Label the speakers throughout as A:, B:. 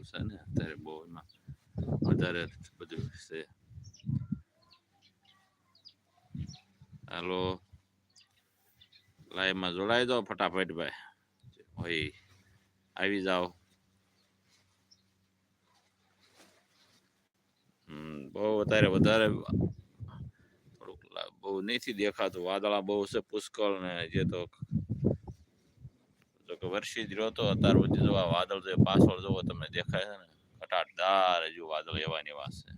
A: માહોલ છે ને અત્યારે બહુ એમાં વધારે બધું છે હાલો લાઈવમાં જોડાઈ દો ફટાફટ ભાઈ હોય આવી જાઓ બહુ અત્યારે વધારે થોડુંક બહુ નથી દેખાતું વાદળા બહુ છે પુષ્કળ ને જે તો વરસી જ રહ્યો તો અત્યાર સુધી જો વાદળ જે પાછળ જોવો તમને દેખાય છે ને કટાટદાર હજુ વાદળ એવા ને છે.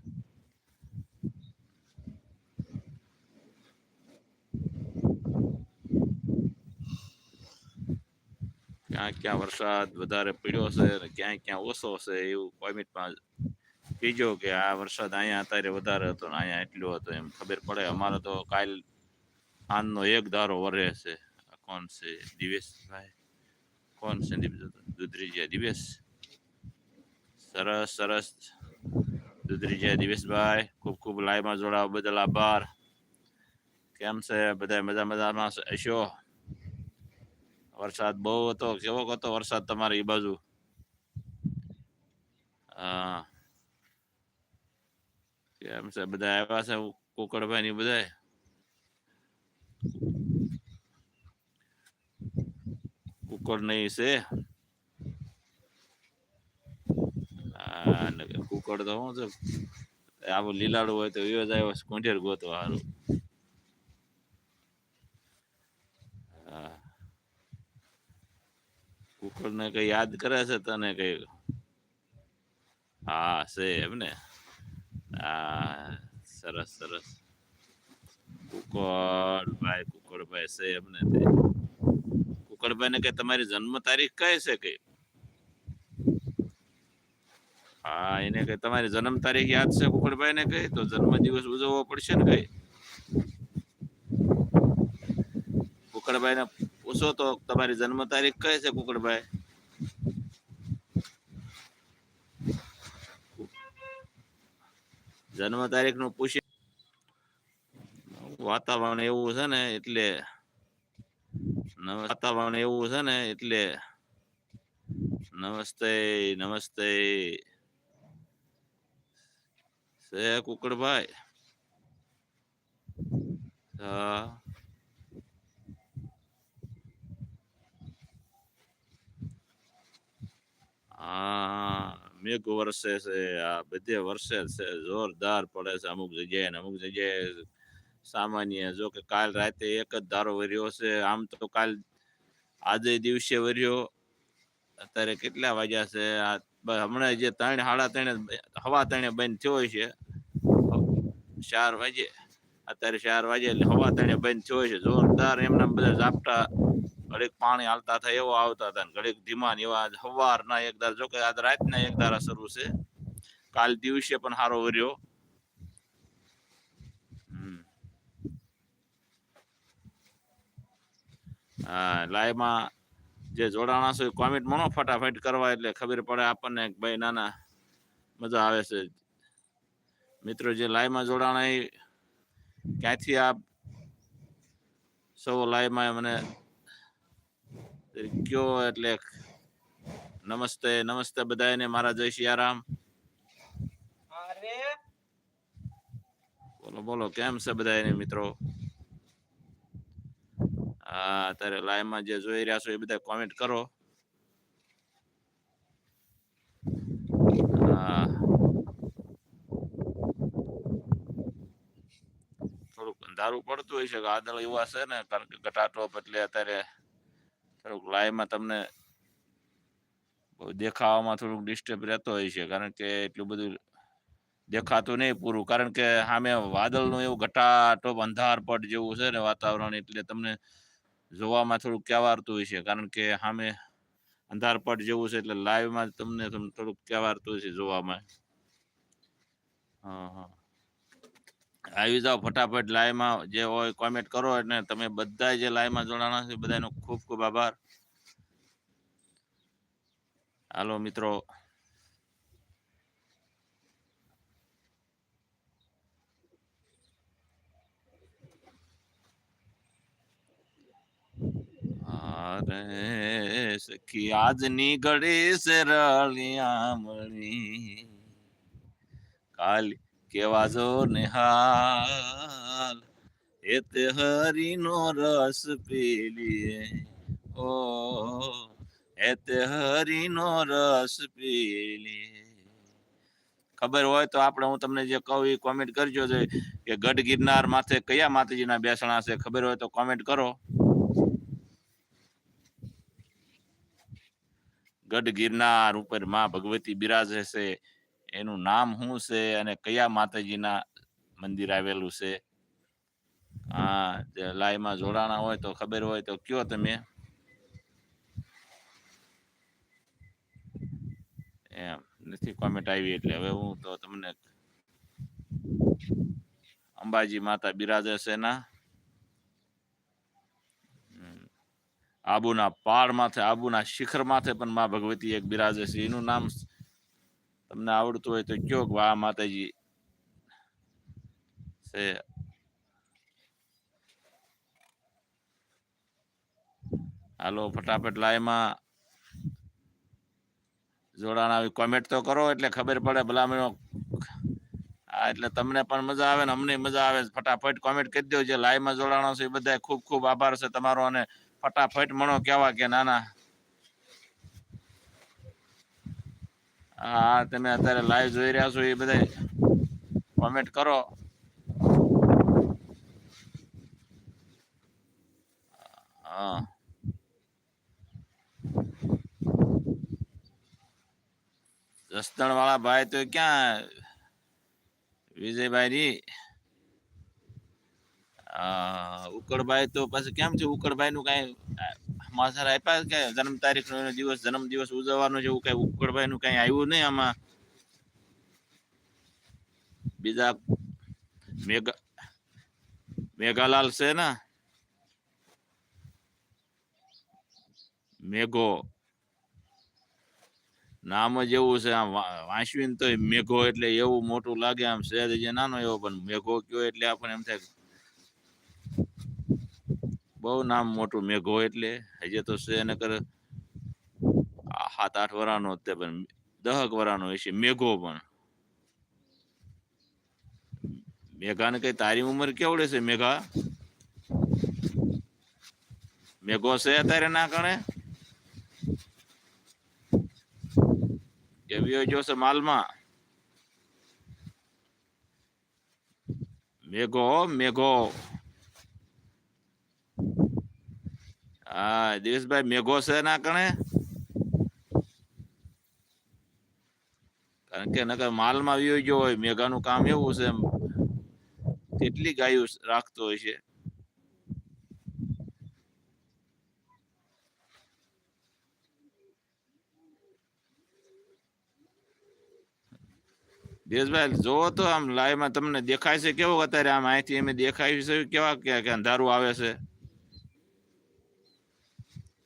A: ક્યાં ક્યાં વરસાદ વધારે પડ્યો છે અને ક્યાં ક્યાં ઓછો છે એવું કોમિટમાં કીજો કે આ વરસાદ અહીંયા અત્યારે વધારે હતો ને અહીંયા એટલો હતો એમ. ખબર પડે અમારે તો કાલ આનનો એક ધારો વરે છે. કોણ છે? દિવેશભાઈ. કોણ છે દુધરીજીયા દિવેશ સરસ સરસ દુધરીજીયા દિવેશભાઈ ખૂબ ખૂબ લાઈવમાં જોડાવા બદલ આભાર કેમ છે બધા મજા મજામાં હશો વરસાદ બહુ હતો કેવો હતો વરસાદ તમારી એ બાજુ હા કેમ છે બધા આવ્યા છે કુકડભાઈ ની બધા કુકડ છે કુકડ તો શું છે. આવું લીલાડું હોય તો વિયો જાય કોંઢેર ગોતો સારું કુકડ ને કઈ યાદ કરે છે તને કઈ? હા, છે એમ ને? હા, સરસ સરસ. કુકળ ભાઈ છે એમ ને તે. કુકડભાઈ ને કે તમારી જન્મ તારીખ કઈ છે કે? હા, એને કે તમારી જન્મ તારીખ યાદ છે? કુકડભાઈ ને કઈ તો જન્મ દિવસ ઉજવવો પડશે ને કઈ? કુકડભાઈ ને પૂછો તો, તમારી જન્મ તારીખ કઈ છે કુકડભાઈ? જન્મ તારીખનું પૂછી વાતાવરણ એવું છે ને, એટલે વાતાવરણ એવું છે ને, એટલે નમસ્તે નમસ્તે. છે કુકડભાઈ? હા. મેઘ વરસે છે, આ બધે વરસે છે, જોરદાર પડે છે, અમુક જગ્યાએ અમુક જગ્યાએ સામાન્ય. જો કે કાલ રાતે એક જ ધારો વર્યો છે આમ તો કાલ આજે દિવસે વર્યો. અત્યારે કેટલા વાગ્યા છે? હમણાં જે ત્રણ, સાડા ત્રણ હવા ત્રણે બંધ થયો છે. ચાર વાગે. અત્યારે ચાર વાગે એટલે હવા ત્રણે બંધ થયો છે. જોરદાર એમના બધા ઝાપટા ઘડીક પાણી હાલતા થાય એવો આવતા હતા ઘડીક ધીમા એવા. સવારના એક ધાર, જો કે આજ રાતના એક ધારા શરૂ છે. કાલ દિવસે પણ સારો વર્યો હમ. હા લાઈવમાં જે જોડાણા છે કોમેન્ટ મનો ફટાફટ કરવા એટલે ખબર પડે આપણને ભાઈ ના ના મજા આવે છે. મિત્રો જે લાઈવમાં જોડાણા એ ક્યાંથી આપ સૌ લાઈવમાં મને કયો એટલે નમસ્તે નમસ્તે બધાને મારા જય સિયારામ બોલો બોલો કેમ છે બધાને મિત્રો? હા, અત્યારે લાઈવમાં જે જોઈ રહ્યા છો એ બધા કોમેન્ટ કરો. થોડુંક અંધારું પડતું હોય છે કે આદળ એવા છે ને, કારણ કે ઘટાટોપ એટલે અત્યારે થોડુંક લાઈવમાં તમને દેખાવામાં થોડુંક ડિસ્ટર્બ રહેતો હોય છે, કારણ કે એટલું બધું દેખાતું નહીં પૂરું. કારણ કે સામે વાદળનું એવું ઘટાટોપ અંધારપટ જેવું છે ને વાતાવરણ, એટલે તમને જોવામાં થોડુંક કહેવારતું હોય છે કારણ કે સામે અંધારપટ જેવું છે, એટલે લાઈવમાં તમને તમ- થોડુંક કહેવારતું છે જોવામાં. હા હા. આવી જાઓ ફટાફટ લાઈવમાં, જે હોય કોમેન્ટ કરો એટલે તમે બધા જે લાઈવમાં જોડાણા છે બધાનો ખૂબ ખૂબ આભાર. હાલો મિત્રો. અરે સખી આજની ઘડી રળિયા મળી કાલ કેવા જો નિહાલ એ તે હરીનો રસ પીલીએ ઓ એ તે હરીનો રસ પીલીએ ખબર હોય તો આપણે, હું તમને જે કહું એ કોમેન્ટ કરજો કે ગઢ ગિરનાર માથે કયા માતાજીના બેસણા છે, ખબર હોય તો કોમેન્ટ કરો. ગઢ ગિરનાર ઉપરમાં ભગવતી બિરાજે છે. એનું નામ શું છે અને કયા માતાજીના મંદિર આવેલું છે? હા જે લાઈવમાં જોડાણા હોય તો ખબર હોય તો કયો તમે? એમ, નથી કોમેન્ટ આવી એટલે હવે હું તો તમને અંબાજી માતા બિરાજે છે ના? આબુના પાડ માથે આબુના શિખર માથે પણ મા ભગવતી એક બિરાજે છે. એનું નામ તમને આવડતું હોય તો કયો વા માતાજી. હાલો, ફટાફટ લાઈમાં જોડાણ આવી. કોમેન્ટ તો કરો એટલે ખબર પડે ભલામણો. હા, એટલે તમને પણ મજા આવે ને અમને મજા આવે. ફટાફટ કોમેન્ટ કરી દો જે લાઈવમાં જોડાણો છે એ બધા ખૂબ ખૂબ આભાર છે તમારો અને ફટાફટ મણો કેવા કે, નાના. હા, તમે અત્યારે લાઈવ જોઈ રહ્યા છો એ બધા કોમેન્ટ કરો. હા. જસદણ વાળા ભાઈ તો ક્યાં? વિજયભાઈ હા ઉકળભાઈ તો પછી કેમ છે? ઉકળભાઈ નું કઈ માસર આપ્યા કે જન્મ તારીખ નો દિવસ, જન્મ દિવસ ઉજવવાનો છે એવું કઈ ઉકળભાઈ નું કઈ આવ્યું નહીં આમાં? બીજા મેઘા, મેઘાલાલ છે ને? મેઘો. નામ જ એવું છે આમ, વા- વાંચવી ને તોય મેઘો એટલે એવું મોટું લાગે આમ સહેજ નાનો એવો પણ મેઘો કયો એટલે આપણને એમ થાય બહુ નામ મોટું મેઘો એટલે હજી તો છે એને કર સાત આઠ વરાનો જ તે પણ દહક વરાનો હશે મેઘો પણ. મેઘાને કઈ તારી ઉંમર કેવડે છે મેઘા? મેઘો છે અત્યારે ના કણે કેવીઓ જોશે માલમાં? મેઘો હો, મેઘો. હા દિવેશભાઈ મેઘો છે ના કણે? કારણ કે નકર માલમાં વિયો ગયો હોય, મેઘાનું કામ એવું છે કેટલી ગાયું રાખતો હોય છે? દેશભાઈ જોવો તો આમ લાઈવમાં તમને દેખાય છે કેવો અત્યારે આમ અહીંથી એમ દેખાય છે, કેવા કે અંધારું આવે છે?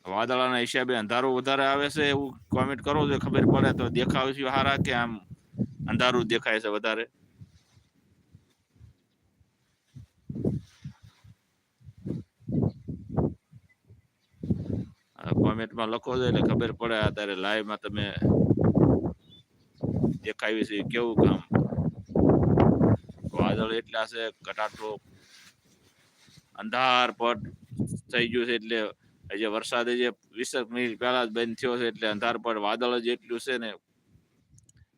A: વાદળાના હિસાબે અંધારું વધારે આવે છે એવું કોમેન્ટ કરો જો ખબર પડે તો દેખાવ છે હારા કે આમ અંધારું દેખાય છે વધારે? કોમેન્ટમાં લખો છો એટલે ખબર પડે અત્યારે લાઈવમાં તમે દેખાયું છે કેવું કામ? વાદળ એટલા છે ઘટાટો અંધાર પટ થઈ ગયું છે એટલે હજી વરસાદ જે વીસ મિનિટ પહેલા જ બંધ થયો છે એટલે અંધાર પર વાદળ જ એટલું છે ને.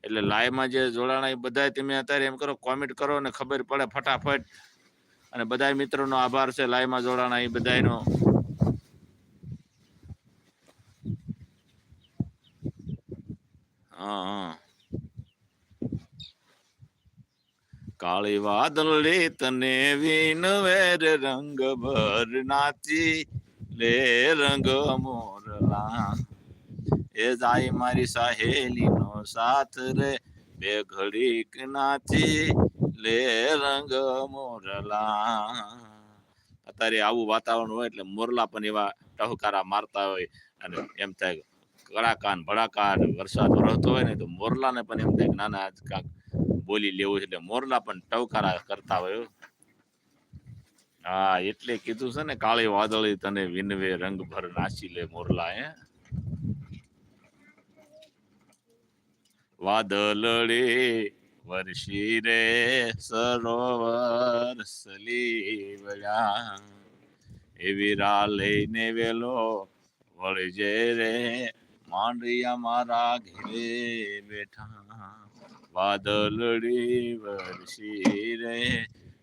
A: એટલે લાઈવમાં જે જોડાણા એ બધા તમે અત્યારે એમ કરો કોમેન્ટ કરો ને ખબર પડે ફટાફટ. અને બધા મિત્રોનો આભાર છે લાઈવમાં જોડાણા એ બધાનો હા હા. કાળી વાદળ તને વિનવેર રંગ ભર નાચી. લે રંગ મોરલા એ જાય મારી સહેલી નો સાથ રે, બે ઘડીક નાથી લે રંગ મોરલા અત્યારે આવું વાતાવરણ હોય એટલે મોરલા પણ એવા ટહુકારા મારતા હોય અને એમ થાય કડાકાન, ભડાકાન, વરસાદ વરસતો હોય ને તો મોરલાને પણ એમ થાય કે ના ના આજ કાંક બોલી લેવું છે. એટલે મોરલા પણ ટવકારા કરતા હોય હો. એટલે કીધું છે ને, કાળી વાદળી તને વિનવે રંગ ભર નાસી લે મોરલા હે વાદળે વર્ષી રે સરોવર સલી વળ્યા એવી રા લઈને વેલો વળજે રે, માંડ્યા મારા ઘેરે બેઠા વાદળડી વર્ષી રે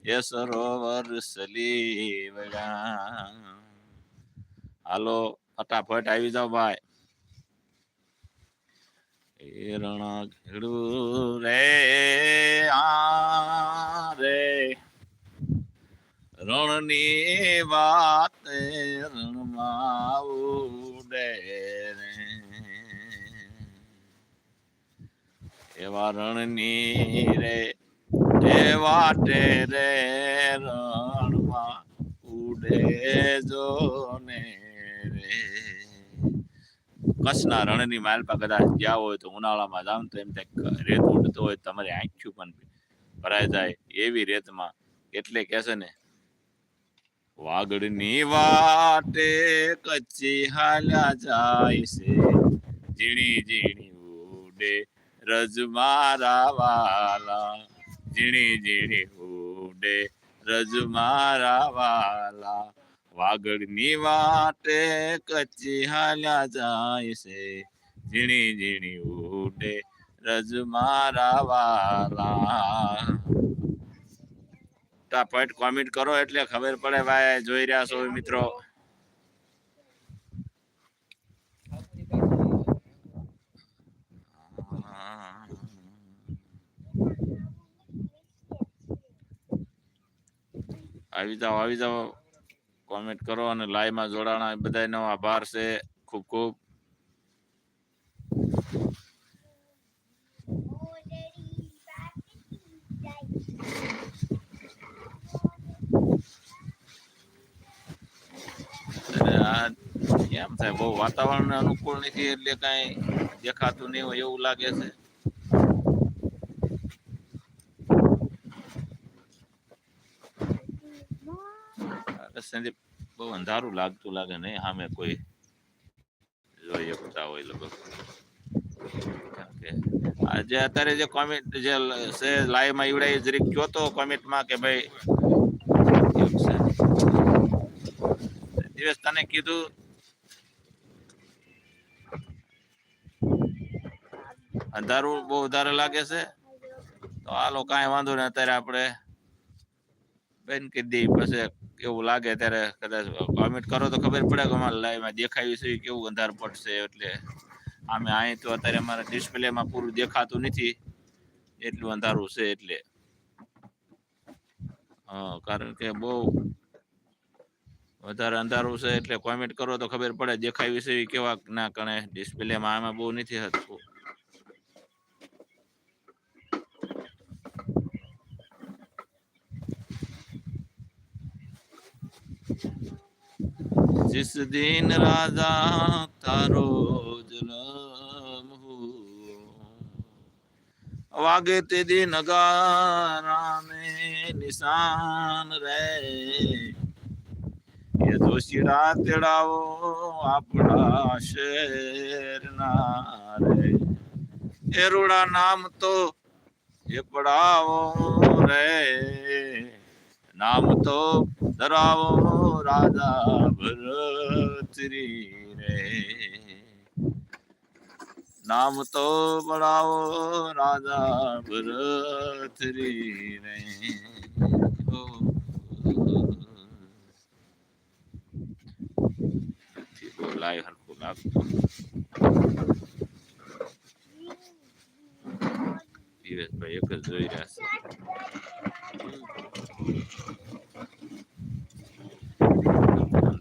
A: સરોવર સલી વળ્યા હાલો, ફટાફટ આવી જાઓ ભાઈ. એ રણા ઘેડું રે, આ રે. રણની વાત રણમાં ઉડે એવા રણની રે એ વાટે રે રણમાં ઉડે જો ને રે. કચ્છના રણની માલપા કદાચ ગયા હોય તો ઉનાળામાં જાવ તો એમ થાય રેત ઉડતો હોય તમારી આંખ્યું પણ ભરાઈ જાય એવી રેતમાં. એટલે કે ને, વાગડની વાટે કચ્છી હાલ્યા જાય છે. ઝીણી ઝીણી ઉડે રજ મારા વાલા. ઝીણી ઝીણી ઉડે રજ મારા વાલા. વાગડની વાટે કચ્છી હાલ્યા જાય છે. ઝીણી ઝીણી ઉડે રજ મારા વાલા ફટાફટ કોમેન્ટ કરો એટલે ખબર પડે ભાઈ જોઈ રહ્યા છો મિત્રો. આવી જાઓ આવી જાઓ. કોમેન્ટ કરો અને લાઈવમાં જોડાણા. બધાનો આભાર છે. ખૂબ ખૂબ. કેમ થાય, બહુ વાતાવરણ અનુકૂળ નથી એટલે કઈ દેખાતું નહીં હોય એવું લાગે છે. સંદીપ બહુ અંધારું લાગતું લાગે નહીં સામે કોઈ જોઈ શકતા હોય લોકો આજે અત્યારે જે કોમેન્ટ જે છે લાઈવમાં ઈવડાય જરીક કયો તો કોમેન્ટમાં કે ભાઈ દિવસ તને કીધું? અંધારું બહુ વધારે લાગે છે? તો હાલો કાંઈ વાંધો નહીં, અત્યારે આપણે બેન કીધી પછી એવું લાગે ત્યારે કદાચ કોમેન્ટ કરો તો ખબર પડે કે અમારે લાઈવમાં દેખાયું છે કેવું અંધાર પડશે એટલે આમે અહીં તો અત્યારે અમારા ડિસ્પ્લેમાં પૂરું દેખાતું નથી, એટલું અંધારું છે એટલે. હા, કારણ કે બહુ વધારે અંધારું છે એટલે કોમેન્ટ કરો તો ખબર પડે દેખાય છે કેવા ના કણે ડિસ્પ્લેમાં આમાં બહુ નથી હતું जिस दिन राजा तारो जन्म हो वागे ते दिन नगारा में निशान रे એ દોશીડા તેડાવો આપણા શેરના રે એ રૂડા નામ તો એ પડાવો રે નામ તો ધરાવો રાજા ભરતરી રે. નામ તો બળાવો રાજા ભરતરી રે. બોલાય હરખું લાગતું દિવેશભાઈ એક જ જોઈ રહ્યા છે.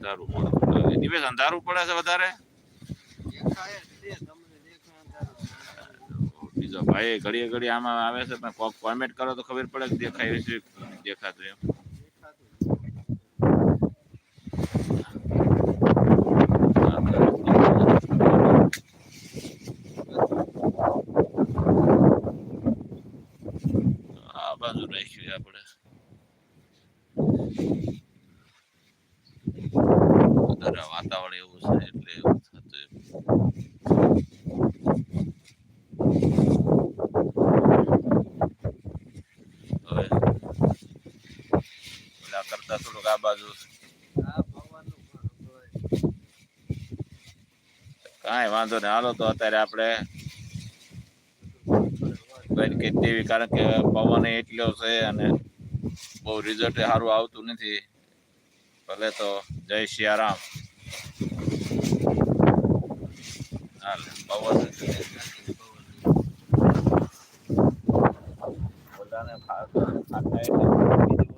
A: અંધારું પડે. દિવેશ અંધારું પડે છે વધારે. બીજો ભાઈ ઘડીએ ઘડી આમાં આવે છે, પણ કોક કોમેન્ટ કરો તો ખબર પડે કે દેખાય છે દેખાતું એમ
B: દેખાતું.
A: આ બાજુ રાખ્યું આપણે વધારે વાતાવરણ એવું છે એટલે એવું થતું એમ. હવે ઓલા કરતા થોડુંક આ બાજુ
B: આ પવનનું પણ હોય.
A: કાંઈ વાંધો નહીં. હાલો તો અત્યારે આપણે
B: બધું
A: કરી દેવી, કારણ કે પવન એટલો છે અને બહુ રિઝલ્ટ સારું આવતું નથી. ભલે તો જય સિયારામ હાલ, પવન ફા- ફાટા